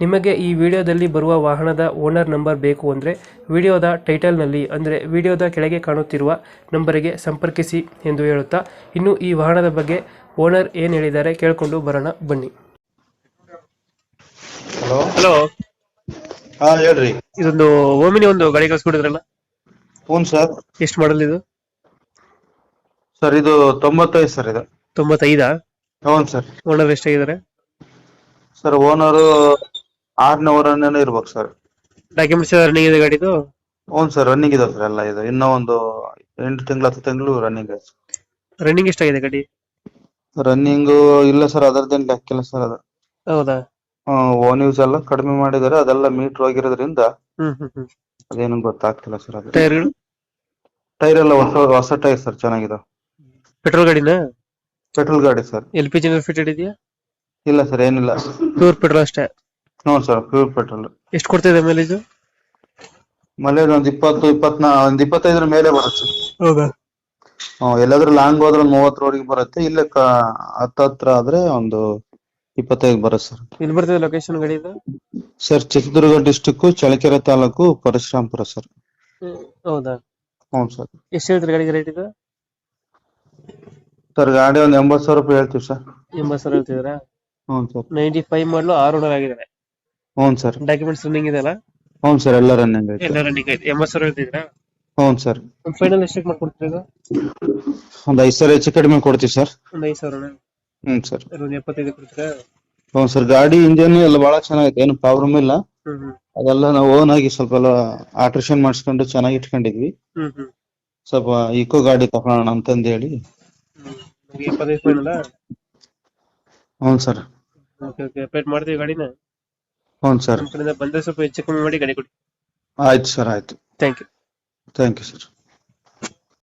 ನಿಮಗೆ ಈ ವಿಡಿಯೋದಲ್ಲಿ ಬರುವ ವಾಹನದ ಓನರ್ ನಂಬರ್ ಬೇಕು ಅಂದರೆ ವಿಡಿಯೋದ ಟೈಟಲ್ನಲ್ಲಿ ಅಂದರೆ ವಿಡಿಯೋದ ಕೆಳಗೆ ಕಾಣುತ್ತಿರುವ ನಂಬರಿಗೆ ಸಂಪರ್ಕಿಸಿ ಎಂದು ಹೇಳುತ್ತಾ ಇನ್ನು ಈ ವಾಹನದ ಬಗ್ಗೆ ಓನರ್ ಏನು ಹೇಳಿದ್ದಾರೆ ಕೇಳಿಕೊಂಡು ಬರೋಣ ಬನ್ನಿ. ಹಲೋ. ಹಲೋ. ಹಾ ಹೇಳ್ರಿ. ಇದೊಂದು ಓಮಿನಿ ಒಂದು ಗಾಡಿ ಕಳಿಸ್ಕೊಡಿದ್ರಲ್ಲ? Phone sir. ಎಷ್ಟು ಮಾಡಲ್ ಇದು? ಸರ್ ಇದು ತೊಂಬತ್ತೈದು ಸರ್ ಇದು. ತೊಂಬತ್ತೈದಾ? ಹೌನ್ ಸರ್. ಓನರ್ ಎಷ್ಟಾಗಿದ್ದಾರೆ? ಸರ್ ಓನರು ಆರನೇ ಓನರ್ನೇ ಇರ್ಬೇಕು ಸರ್ ಡಾಕ್ಯುಮೆಂಟ್ಸ್ ರನ್ನಿಂಗ್ ಇದೆ ಗಾಡಿದು? ಹ್ಞೂ ಸರ್ ರನ್ನಿಂಗ್ ಇದೆ ಸರ್ ಎಲ್ಲ ಇದು. ಇನ್ನೂ ಒಂದು ಎಂಟು ತಿಂಗಳು ಹತ್ತು ತಿಂಗಳು ರನ್ನಿಂಗ್ ಇದೆ ರನ್ನಿಂಗ್ ಎಷ್ಟಾಗಿದೆ ಗಾಡಿ? ರನ್ನಿಂಗ್ ಇಲ್ಲ ಸರ್ ಅದರದ್ದೇನು ಲೆಕ್ಕಿಲ್ಲ ಸರ್ ಅದು. ಹೌದಾ? ಓನ್ ಯೂಸ್ ಎಲ್ಲ ಕಡಿಮೆ ಮಾಡಿದ್ದಾರೆ ಅದೆಲ್ಲ ಮೀಟರ್ ಹೋಗಿರೋದ್ರಿಂದ ಹ್ಮ್ ಹ್ಮ್ ಹ್ಮ್. ಅದೇನು ಗೊತ್ತಾಗ್ತಿಲ್ಲ ಸರ್ ಅದು. ಟೈರ್ಗಳು ಟೈರ್ ಎಲ್ಲ ಹೊಸ ಹೊಸ ಟೈರ್ ಸರ್ ಚೆನ್ನಾಗಿದೆ. ಪೆಟ್ರೋಲ್ ಗಾಡಿನಾ? ಪೆಟ್ರೋಲ್ ಗಾಡಿ sir L P G fitted ಇದೆಯಾ? ಇಲ್ಲ ಸರ್ ಏನಿಲ್ಲ. ಪ್ಯೂರ್ ಪೆಟ್ರೋಲ್ ಅಷ್ಟೇ. ಹ್ಞೂ ಸರ್ ಪ್ಯೂರ್ ಪೆಟ್ರೋಲ್ ಎಷ್ಟು ಕೊಡ್ತಿದೆ ಮೈಲೇಜ್ ಮೈಲೇಜ್ ಒಂದು ಇಪ್ಪತ್ತು ಇಪ್ಪತ್ನಾ ಒಂದು ಇಪ್ಪತ್ತೈದರ ಮೇಲೆ ಬರುತ್ತೆ. ಹೌದಾ? ಹ್ಮ್, ಎಲ್ಲಾದ್ರೂ ಲಾಂಗ್ ಹೋದ್ರೆ ಒಂದು ಮೂವತ್ತು ರೋಡಿಗೆ ಬರುತ್ತೆ ಇಲ್ಲ ಕ ಹತ್ತತ್ರ ಆದ್ರೆ ಒಂದು ಇಪ್ಪತ್ತೈದು ಬರುತ್ತೆ ಸರ್. ಇಲ್ಲಿ ಬರ್ತದೆ ಲೊಕೇಶನ್ ಗಾಡಿ ಇದು? Sir Chitradurga district Challakere taluk Parashurampura sir. ಹೌದಾ? ಹ್ಞೂ ಸರ್. ಎಷ್ಟು ಹೇಳ್ತೀರಿ ಗಾಡಿಗೆ ರೇಟ್ ಇದು? ಸರ್ ಗಾಡಿ ಒಂದು ಎಂಬತ್ತು ಸಾವಿರ ರೂಪಾಯಿ ಹೇಳ್ತೀವಿ ಸರ್. ಎಂಬತ್ತು ಸಾವಿರ ಹೇಳ್ತಿದ್ದೀರಾ? ಹ್ಞೂ ಸರ್. ನೈಂಟಿ ಫೈವ್ ಮಾಡಲು ಆರು ಓನರ್ ಆಗಿದ್ದಾರೆ. ಹ್ಞೂ ಸರ್. ಡಾಕ್ಯುಮೆಂಟ್ಸ್ ರನ್ನಿಂಗ್ ಇದೆ ಅಲ್ಲ? ಹ್ಞೂ ಸರ್ ಎಲ್ಲ ರನ್ನಿಂಗ್ ಐತೆ. ಎಲ್ಲ ರನ್ನಿಂಗ್ ಐತೆ. ಎಂಬತ್ತು ಸಾವಿರ ಹೇಳ್ತಿದ್ರಾ ಹ್ಞೂ ಸರ್. ಒಂದು ಫೈನಲ್ ಎಷ್ಟಕ್ಕೆ ಮಾಡ್ಕೊಡ್ತೀರಾ ಇದು? ಒಂದು ಐದು ಸಾವಿರ ಹೆಚ್ಚು ಕಡಿಮೆ ಕೊಡ್ತೀವಿ ಸರ್. ಒಂದು ಐದು ಸಾವಿರ ಹ್ಞೂ ಸರ್. ಒಂದು ಎಪ್ಪತ್ತೈದು ಕೊಡ್ತೀರಾ? ಹ್ಞೂ ಸರ್ ಗಾಡಿ ಇಂಜನ್ ಎಲ್ಲ ಭಾಳ ಚೆನ್ನಾಗೈತೆ ಏನು ಪ್ರಾಬ್ಲಮ್ ಇಲ್ಲ. ಹ್ಮ್ ಹ್ಮ್. ಅದೆಲ್ಲ ನಾವು ಓನ್ ಆಗಿ ಸ್ವಲ್ಪ ಎಲ್ಲ ಆಲ್ಟ್ರೇಷನ್ ಮಾಡಿಸ್ಕೊಂಡು ಚೆನ್ನಾಗಿ ಇಟ್ಕೊಂಡಿದ್ವಿ. ಹ್ಮ್ ಸ್ವಲ್ಪ ಇಕೋ ಗಾಡಿ ತಗೋಣ ಅಂತಂದು ಹೇಳಿ. ಎಪ್ಪತ್ತೈದು ಫೈನಲ್ ಹ್ಞೂ ಸರ್. Okay okay. ಅಪ್ಡೇಟ್ ಮಾಡ್ತೀವಿ ಗಾಡಿನ? ಹ್ಞೂ ಸರ್. ಬಂದರೆ ಸ್ವಲ್ಪ ಹೆಚ್ಚು ಕಮ್ಮಿ ಮಾಡಿ ಗಾಡಿ ಕೊಡಿ. ಆಯ್ತು ಸರ್ ಆಯ್ತು. Thank you thank you sir